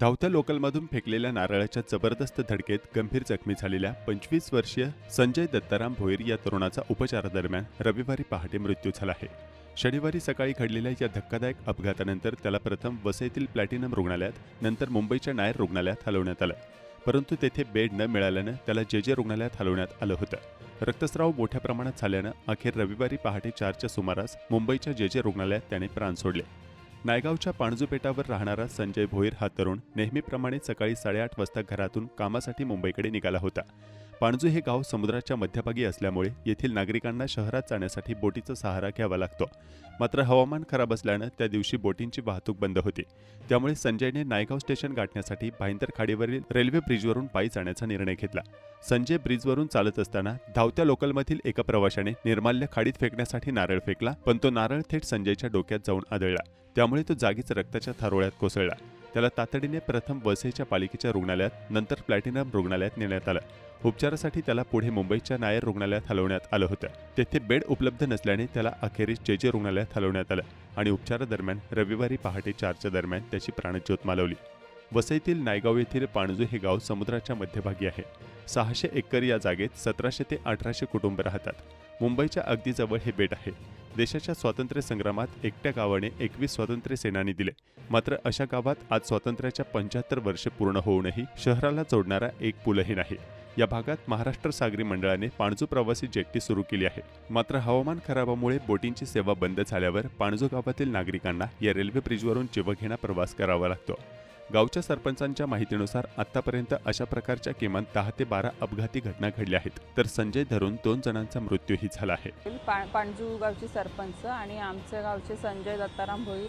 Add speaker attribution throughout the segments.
Speaker 1: धावत्या लोकलमधून फेकलेल्या नारळाच्या जबरदस्त धडकेत गंभीर जखमी झालेल्या पंचवीस वर्षीय संजय दत्ताराम भोईर या तरुणाचा उपचारादरम्यान रविवारी पहाटे मृत्यू झाला आहे. शनिवारी सकाळी घडलेल्या या धक्कादायक अपघातानंतर त्याला प्रथम वसईतील प्लॅटिनम रुग्णालयात नंतर मुंबईच्या नायर रुग्णालयात हलवण्यात आलं. परंतु तेथे बेड न मिळाल्यानं त्याला जे जे रुग्णालयात हलवण्यात आलं होतं. रक्तस्राव मोठ्या प्रमाणात झाल्यानं अखेर रविवारी पहाटे चारच्या सुमारास मुंबईच्या जे जे रुग्णालयात त्याने प्राण सोडले. नायगावच्या पाणजूपेटावर राहणारा संजय भोईर हा तरुण नेहमीप्रमाणे सकाळी साडेआठ वाजता घरातून कामासाठी मुंबईकडे निघाला होता. पाणजू हे गाव समुद्राच्या मध्यभागी असल्यामुळे येथील नागरिकांना शहरात जाण्यासाठी बोटीचा सहारा घ्यावा लागतो. मात्र हवामान खराब असल्यानं त्या दिवशी बोटींची वाहतूक बंद होती. त्यामुळे संजयने नायगाव स्टेशन गाठण्यासाठी भाईंदर खाडीवरील रेल्वे ब्रिजवरून पायी जाण्याचा निर्णय घेतला. संजय ब्रिजवरून चालत असताना धावत्या लोकलमधील एका प्रवाशाने निर्माल्य खाडीत फेकण्यासाठी नारळ फेकला पण तो नारळ थेट संजयच्या डोक्यात जाऊन आदळला. त्यामुळे तो जागीच रक्ताच्या थारोळ्यात कोसळला. त्याला तातडीने प्रथम वसईच्या पालिकेच्या रुग्णालयात नंतर प्लॅटिनम रुग्णालयात नेण्यात आलं. उपचारासाठी त्याला पुढे मुंबईच्या नायर रुग्णालयात हलवण्यात आलं होतं. तेथे बेड उपलब्ध नसल्याने त्याला अखेरीस जे जे रुग्णालयात हलवण्यात आलं आणि उपचारादरम्यान रविवारी पहाटे चारच्या दरम्यान त्याची प्राणज्योत मालवली. वसईतील नायगाव येथील पाणजू हे गाव समुद्राच्या मध्यभागी आहे. सहाशे एकर या जागेत सतराशे ते अठराशे कुटुंब राहतात. मुंबईच्या अगदी जवळ हे बेट आहे. देशाच्या स्वातंत्र्य संग्रामात एकट्या गावाने एकवीस स्वातंत्र्य सेनानी दिले. मात्र अशा गावात आज स्वातंत्र्याच्या पंच्याहत्तर वर्षे पूर्ण होऊनही शहराला जोडणारा एक पूलही नाही. या भागात महाराष्ट्र सागरी मंडळाने पाणजू प्रवासी जेट्टी सुरू केली आहे. मात्र हवामान खराबामुळे बोटींची सेवा बंद झाल्यावर पाणजू गावातील नागरिकांना या रेल्वे ब्रिजवरून जीवघेणा प्रवास करावा लागतो. गावच्या सरपंचांच्या माहितीनुसार आतापर्यंत अशा प्रकारच्या किमान दहा ते बारा अपघाती घटना घडल्या आहेत. तर संजय धरून दोन जणांचा मृत्यूही झाला आहे.
Speaker 2: पा गावचे सरपंच आणि आमच्या गावचे संजय दत्ताराम भोई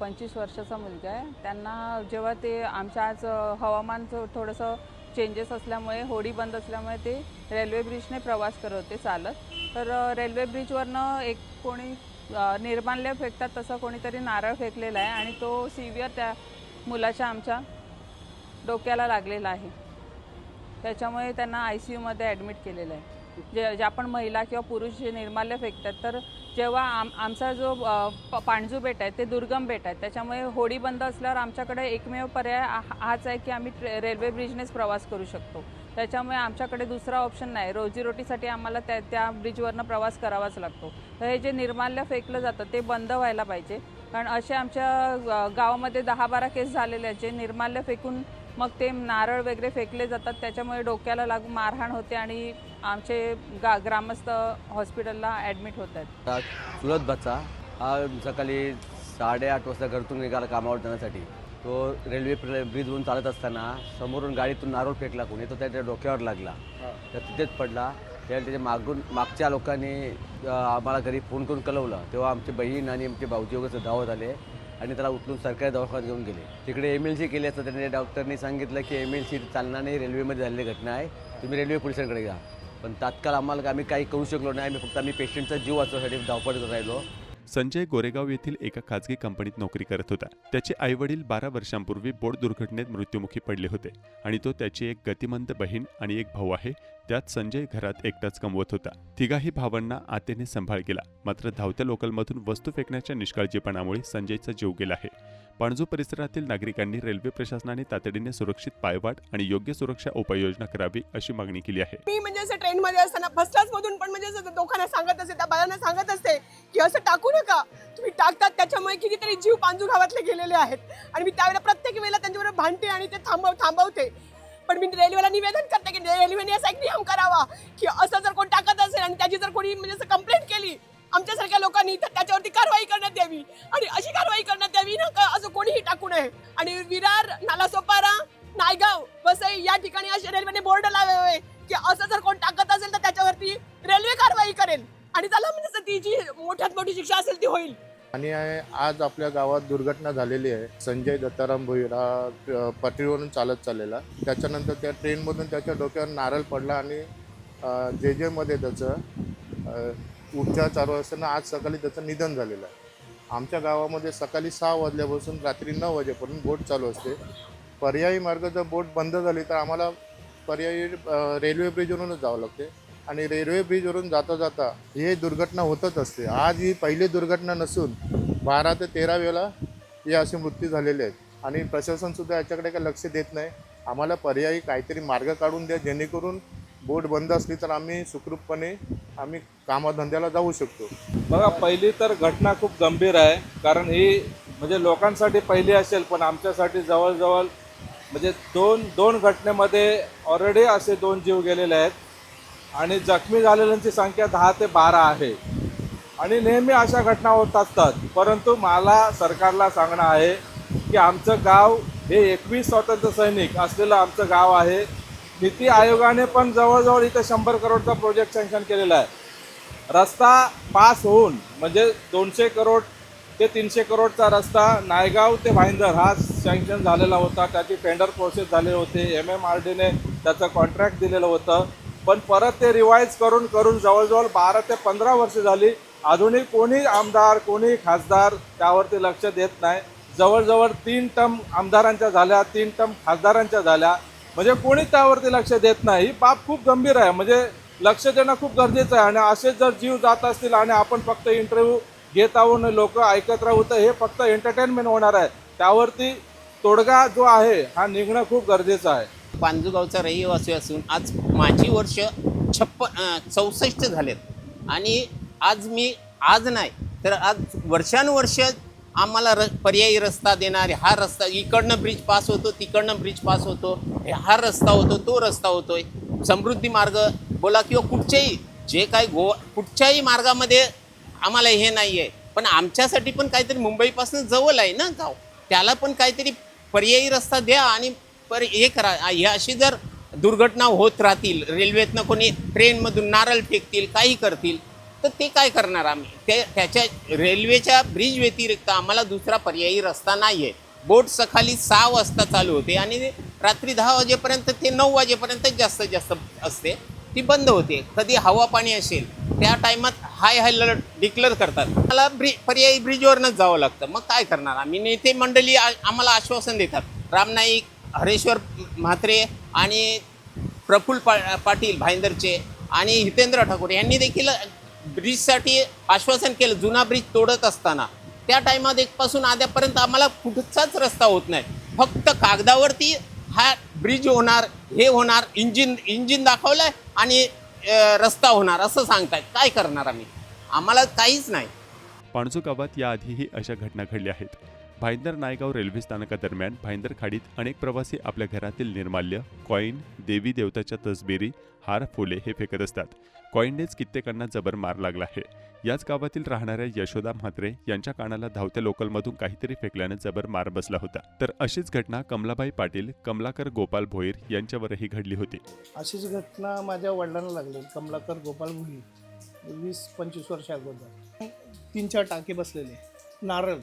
Speaker 2: पंचवीस वर्षाचा मुलगा आहे. त्यांना जेव्हा ते आमच्या आज हवामान थोडंसं चेंजेस असल्यामुळे होडी बंद असल्यामुळे ते रेल्वे ब्रिजने प्रवास करत होते चालत. तर रेल्वे ब्रिजवरनं एक कोणी निर्माल्य फेकतात तसं कोणीतरी नारळ फेकलेला आहे आणि तो सिव्हिअर त्या मुलाच्या आमच्या डोक्याला लागलेला आहे. त्याच्यामुळे त्यांना आय सी यूमध्ये ॲडमिट केलेलं आहे. जे जे आपण महिला किंवा पुरुष जे निर्माल्य फेकतात तर जेव्हा आम आमचा जो प- पाणजू बेट आहे ते दुर्गम बेट आहे. त्याच्यामुळे होडी बंद असल्यावर आमच्याकडे एकमेव पर्याय हा- हाच आहे की आम्ही ट्रे रेल्वे ब्रिजनेच प्रवास करू शकतो. त्याच्यामुळे आमच्याकडे दुसरा ऑप्शन नाही. रोजीरोटीसाठी आम्हाला त्या त्या ब्रिजवरनं प्रवास करावाच लागतो. तर हे जे निर्माल्य फेकलं जातं ते बंद व्हायला पाहिजे. कारण असे आमच्या गावामध्ये दहा बारा केस झालेले आहेत. जे निर्माल्य फेकून मग ते नारळ वगैरे फेकले जातात. त्याच्यामुळे डोक्याला लागून मारहाण होते आणि आमचे गा ग्रामस्थ हॉस्पिटलला ॲडमिट होत आहेत.
Speaker 3: हा चुलत बच्चा हा सकाळी साडेआठ वाजता घरातून निघाला कामावर जाण्यासाठी. तो रेल्वे ब्रिजवरून चालत असताना समोरून गाडीतून नारोळ फेकला कोणी तो त्याच्या डोक्यावर लागला. तर तिथेच पडला. त्या त्याच्या मागून मागच्या लोकांनी आम्हाला घरी फोन करून कळवलं. तेव्हा आमची बहीण आणि आमचे भाऊजी वगैरे धावत आले आणि त्याला उचलून सरकारी दवाखान्यात घेऊन गेले. तिकडे एम एल सी केली असतं त्याने डॉक्टरनी सांगितलं की एम एल सी चालणार नाही रेल्वेमध्ये झालेली घटना आहे तुम्ही रेल्वे पोलिसांकडे घ्या. पण तात्काळ आम्हाला आम्ही काही करू शकलो नाही आम्ही फक्त आम्ही पेशंटचा जीव वाचवण्यासाठी धावपळ राहिलो.
Speaker 1: संजय गोरेगाव येथील एका खाजगी कंपनीत नोकरी करत होता. त्याचे आईवडील बारा वर्षांपूर्वी बोट दुर्घटनेत मृत्युमुखी पडले होते आणि तो त्याची एक गतिमंत बहीण आणि एक भाऊ आहे त्यात संजय घरात एकटाच कमवत होता. तिघाही भावांना आतेने सांभाळ केला मात्र धावत्या लोकलमधून वस्तू फेकण्याच्या निष्काळजीपणामुळे संजयचा जीव गेला आहे. पाणजू परिसरातील नागरिकांनी रेल्वे प्रशासनाने तातडीने सुरक्षित पायवाट आणि योग्य सुरक्षा उपाययोजना करावी अशी मागणी केली आहे.
Speaker 4: मी म्हणजे असं ट्रेनमध्ये असताना फर्स्ट क्लास मधून पण म्हणजे असं लोकांना सांगत असते त्या बाळांना सांगत असते की असं टाकू नका. तुम्ही टाकतात त्याच्यामुळे कितीतरी जीव पांजू गावातले गेलेले आहेत. आणि मी त्यावेळेला प्रत्येक वेळेला त्यांच्याबरोबर भांडते आणि ते थांबव थांबवते. पण मी रेल्वेला निवेदन करते की रेल्वेने असा एक नियम करावा की असं जर कोण टाकत असेल आणि त्याची जर कोणी म्हणजे असं कंप्लेंट केली आमच्यासारख्या लोकांनी तर त्याच्यावरती कारवाई करण्यात यावी आणि अशी कारवाई करण्यात यावी ना का असं कोणीही टाकू नये. आणि विरार नालासोपारा नायगाव वसई या ठिकाणी असे रेल्वेने बोर्ड लावावे की असं जर कोण टाकत असेल तर त्याच्यावरती रेल्वे कारवाई करेल. आणि त्याला म्हणजे ती जी मोठ्यात मोठी शिक्षा असेल ती होईल.
Speaker 5: आणि आज आपल्या गावात दुर्घटना झालेली आहे. संजय दत्ताराम भोईर हा पटरीवरून चालत चाललेला. त्याच्यानंतर त्या ट्रेनमधून त्याच्या डोक्यावर नारळ पडला आणि जे जेमध्ये त्याचं उपचार चालू असताना आज सकाळी त्याचं निधन झालेलं आहे. आमच्या गावामध्ये सकाळी सहा वाजल्यापासून रात्री नऊ वाजेपर्यंत बोट चालू असते. पर्यायी मार्ग जर बोट बंद झाली तर आम्हाला पर्यायी रेल्वे ब्रिजवरूनच जावं लागते. आणि रेल्वे ब्रिजवरून जाता जाता ही दुर्घटना होतच असते. आज ही पहिली दुर्घटना नसून बारा ते तेरा वेळा हे असे मृत्यू झालेले आहेत आणि प्रशासनसुद्धा याच्याकडे काही लक्ष देत नाही. आम्हाला पर्यायी काहीतरी मार्ग काढून द्या जेणेकरून बोट बंद असली तर आम्ही सुखरूपपणे आम्ही कामाधंद्याला जाऊ शकतो.
Speaker 6: बघा पहिली तर घटना खूप गंभीर आहे कारण ही म्हणजे लोकांसाठी पहिली असेल पण आमच्यासाठी जवळजवळ म्हणजे दोन दोन घटनेमध्ये ऑलरेडी असे दोन जीव गेलेले आहेत. आणि जखमी झालेल्यांची संख्या दहा ते बारा आहे. आणि नेहमी अशा घटना होत असतात. परंतु मला सरकारला सांगणं आहे की आमचं गाव हे एकवीस स्वातंत्र्य सैनिक असलेलं आमचं गाव आहे. नीती आयोगाने पण जवळजवळ इथं शंभर करोडचा प्रोजेक्ट सँक्शन केलेला आहे. रस्ता पास होऊन म्हणजे दोनशे करोड ते तीनशे करोडचा रस्ता नायगाव ते भाईंदर हा सँक्शन झालेला होता. त्याची टेंडर प्रोसेस झाले होते. एम एम आर डीने त्याचं कॉन्ट्रॅक्ट दिलेलं होतं. पण परत ते रिवाईज करून करून जवळजवळ बारा ते पंधरा वर्ष झाली. अजूनही कोणी आमदार कोणी खासदार त्यावरती लक्ष देत नाही. जवळजवळ तीन टर्म आमदारांच्या झाल्या तीन टर्म खासदारांच्या झाल्या. म्हणजे कोणी त्यावरती लक्ष देत नाही. ही बाब खूप गंभीर आहे. म्हणजे लक्ष देणं खूप गरजेचं आहे. आणि असेच जर जीव जात असतील आणि आपण फक्त इंटरव्ह्यू घेत आहोत लोक ऐकत राहू तर हे फक्त एंटरटेनमेंट होणार आहे. त्यावरती तोडगा जो आहे हा निघणं खूप गरजेचं आहे.
Speaker 7: पांजुगावचा रहिवासी असून आज माझी वर्ष छप्पन चौसष्ट झालेत. आणि आज मी आज नाही तर आज वर्षानुवर्ष आम्हाला र पर्यायी रस्ता देणारे हा रस्ता इकडनं ब्रिज पास होतो तिकडनं ब्रिज पास होतो हा रस्ता होतो तो रस्ता होतोय. समृद्धी मार्ग बोला किंवा कुठच्याही जे काही गोवा कुठच्याही मार्गामध्ये आम्हाला हे नाही आहे पण आमच्यासाठी पण काहीतरी मुंबईपासून जवळ आहे ना गाव. त्याला पण काहीतरी पर्यायी रस्ता द्या आणि पर हे करा. हे अशी जर दुर्घटना होत राहतील रेल्वेतनं कोणी ट्रेनमधून नारळ फेकतील काही करतील तर ते काय करणार आम्ही? ते त्याच्या रेल्वेच्या ब्रिज व्यतिरिक्त आम्हाला दुसरा पर्यायी रस्ता नाही आहे बोट सकाळी सहा वाजता चालू होते आणि रात्री दहा वाजेपर्यंत ते नऊ वाजेपर्यंत जास्तीत जास्त असते. ती बंद होते. कधी हवा पाणी असेल त्या टायमात हाय हाय अलर्ट डिक्लेअर करतात. मला ब्रि पर्यायी ब्रिजवरनंच जावं लागतं. मग काय करणार आम्ही? नेते मंडळी आम्हाला आश्वासन देतात. राम नाईक हरेश्वर म्हात्रे आणि प्रफुल्ल पा पाटील भाईंदरचे आणि हितेंद्र ठाकूर यांनी देखील ब्रिजसाठी आश्वासन केलं जुना ब्रिज तोडत असताना. त्या टायमात एकपासून आद्यापर्यंत आम्हाला कुठचाच रस्ता होत नाही. फक्त कागदावरती हा ब्रिज होणार हे होणार इंजिन इंजिन दाखवलं आणि रस्ता होणार असं सांगतायत काय करणार आम्ही? आम्हाला काहीच नाही.
Speaker 1: पाणजू गावात याआधीही अशा घटना घडल्या आहेत. भाईंदर नायगाव रेल्वे स्थानकादरम्यान भाईंदर खाडीत अनेक प्रवासी आपल्या घरातील निर्माल्य कॉईन देवी देवताच्या तसबिरी हार फुले हे फेकत असतात. कॉईननेच कित्येकांना जबर मार लागला आहे. याच गावातील राहणाऱ्या यशोदा म्हात्रे यांच्या कानाला धावत्या लोकलमधून काहीतरी फेकल्यानं जबर मार बसला होता. तर अशीच घटना कमलाबाई पाटील कमलाकर गोपाल भोईर यांच्यावरही घडली होती.
Speaker 8: अशीच घटना माझ्या वडिलांना लागली. कमलाकर गोपाल भोईर वीस पंचवीस वर्ष अगोदर. तीन चार टाके बसलेले. नारळ.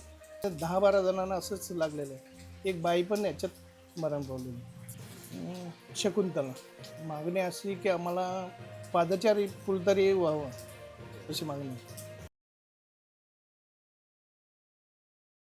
Speaker 8: तर दहा बारा जणांना असंच लागलेलं. आहे एक बाई पण याच्यात मरण पावलेली. शकुंतला. मागणी अशी की आम्हाला पादचारी फुलतरी तरी व्हावं अशी मागणी आहे.